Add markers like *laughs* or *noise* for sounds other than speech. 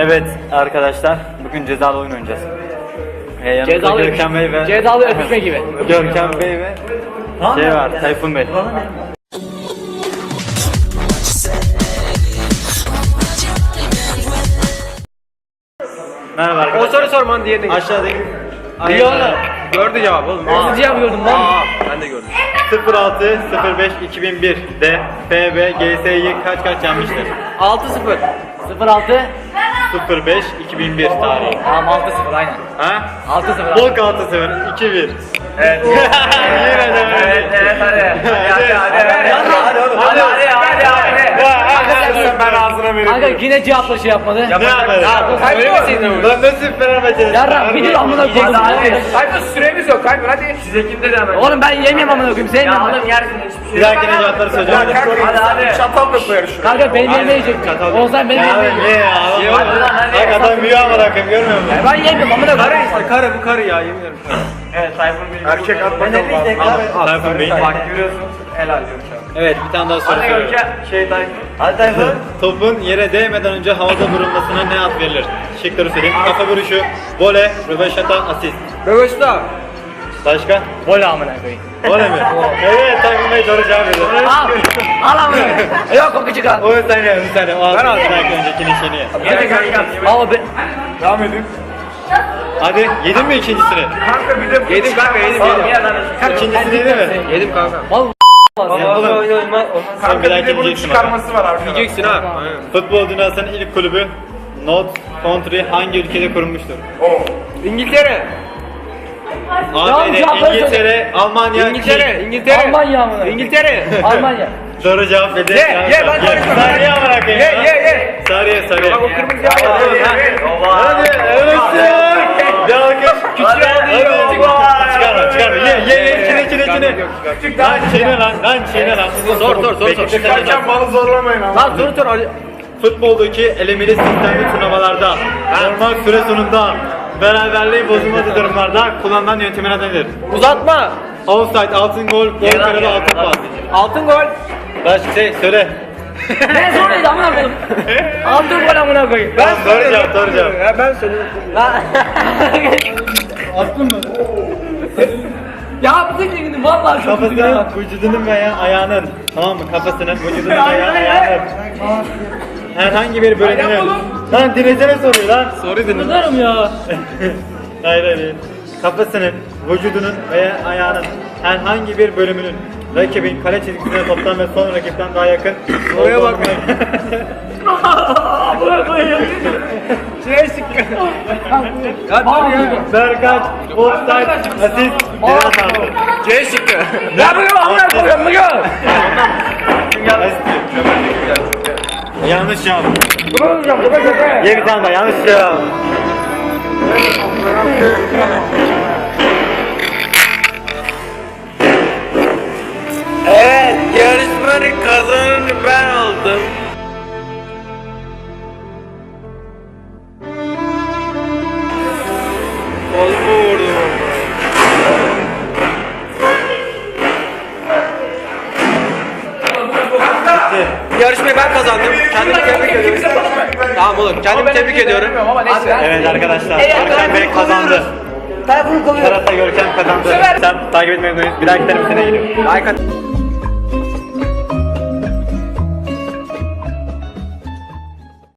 Evet arkadaşlar bugün cezalı oyun oynayacağız. Ee, Cezalı Görkem Bey ve Cezalı öpüşme gibi. *laughs* Görkem Bey ve şey var Tayfun Bey. Merhaba O arkadaşlar. soru sorman diye de. Aşağıdaki oğlum. Gördü cevabı oğlum. Nasıl cevap gördüm lan? Aa, ben de gördüm. 06 05 2001 de FB GS'yi kaç kaç yenmiştir? 6-0. 06. 05 2001 tarihi. Tamam 6-0 aynen. Ha? 6-0. Bok 6 0 2 1. Evet. *laughs* Yine de Evet, evet, hadi, hadi. Hadi, hadi, hadi, hadi. Ben ağzına vereyim. Kanka yine cevapla şey yapmadı. Ne yapalım? Söylemeseydin Lan nasıl Fenerbahçe'de? Yarram bir dur amına koydum. Tayfun süremiz yok Tayfun hadi. Size kimde de hemen. Oğlum ben yemiyorum amına koyayım. Sen Ya oğlum yersin hiçbir şey. Bir dahakine cevapları söyleyeceğim. Hadi. Hadi hadi. Çatal da koyar şuraya. Kanka benim yerime yiyecek. Oğuzhan benim Ya ne ya? Hadi lan, hadi. Bak adam yiyor ama rakım görmüyor musun? Ben yemiyorum amına Karı koyayım. işte karı bu karı ya yemin ederim. Evet Tayfun Bey. Erkek at bakalım. Tayfun Bey. Bak görüyorsun. Helal diyorum şu an. Evet bir tane daha soru Hadi soruyorum. Görkem. Şey Tayfun. Hadi Tayfun. Topun yere değmeden önce havada vurulmasına ne ad verilir? Şıkları söyleyeyim. Kafa vuruşu, vole, röveşata, asist. Röveşta. Başka? Gol amına koyayım. Vole mi? *laughs* evet Tayfun Bey doğru cevap veriyor. Al. Al amına. *laughs* Yok o küçük al. O ya bir tane. O az bir dakika öncekinin şeyini. Yine kanka. Ama ben... Devam edin. Hadi yedin mi ikincisini? Kanka bir de yedim kanka yedim yedim. İkincisini yedi mi? Yedim kanka. Mal Bir Kanka bir de bunun çıkarması var arkada. Yiyeceksin ha. Futbol dünyasının ilk kulübü Not Country hangi ülkede kurulmuştur? İngiltere. ABD, cevapları İngiltere, Almanya, İngiltere. İngiltere. Almanya amına. İngiltere. Almanya. Çin. Doğru cevap verdi. Ye, ye, ben karışmam. Sarıya bırak ya. Ye ye ye. Sarıya sarıya. Bak o kırmızı yağ var. Hadi, Ye, ye, ye. Hadi, evet. Bir alkış. Küçük Hadi, çıkarma, çıkarma. Ye, ye, ye, içine. Küçük Lan çiğne lan, lan çiğne lan. Zor zor zor. De Çıkarken balı zorlamayın ama. Lan dur dur Ali. Futboldaki elemeli sistemli turnuvalarda normal süre sonunda beraberliği bozulmadığı durumlarda kullanılan yöntemin adı nedir? Uzatma. Offside, altın gol, gol kararı, altın pas. Altın gol. Baş şey söyle. Ne soruydu amına koyayım. *laughs* Altın gol amına koyayım. Ben doğru cevap. Ya ben söylüyorum. Aklın mı? *laughs* Ya tek dedim vallahi çok üzüldüm ya. Kafasının, vücudunun veya ayağının, tamam mı? Kafasının, vücudunun veya ayağının herhangi bir bölümünün. Lan dinlesene soruyu lan. Soru dinle. Kızarım ya. *laughs* Hayır hayır. Kafasının, vücudunun veya ayağının herhangi bir bölümünün rakibin kale çizgisine toptan ve son rakipten daha yakın. Oraya bak. Amına koyayım. Şuraya sık. Ya dur ya. Berkaç, offside, asist, ceza sahası. C şıkkı. Ne yapıyorum amına koyayım bu ya? Yanlış kadar. Ye bir tane daha yanlış cevap. Evet, yarışmanın kazananı ben oldum. Yarışmayı ben kazandım. Kendimi tebrik ediyorum. Tamam oğlum, kendimi tebrik ediyorum. Evet arkadaşlar, Görkem Bey kazandı. Tayfun kovuyor. Tarafta Görkem kazandı. Sen takip etmeyi unutmayın. Bir dahaki sene geliyor. Like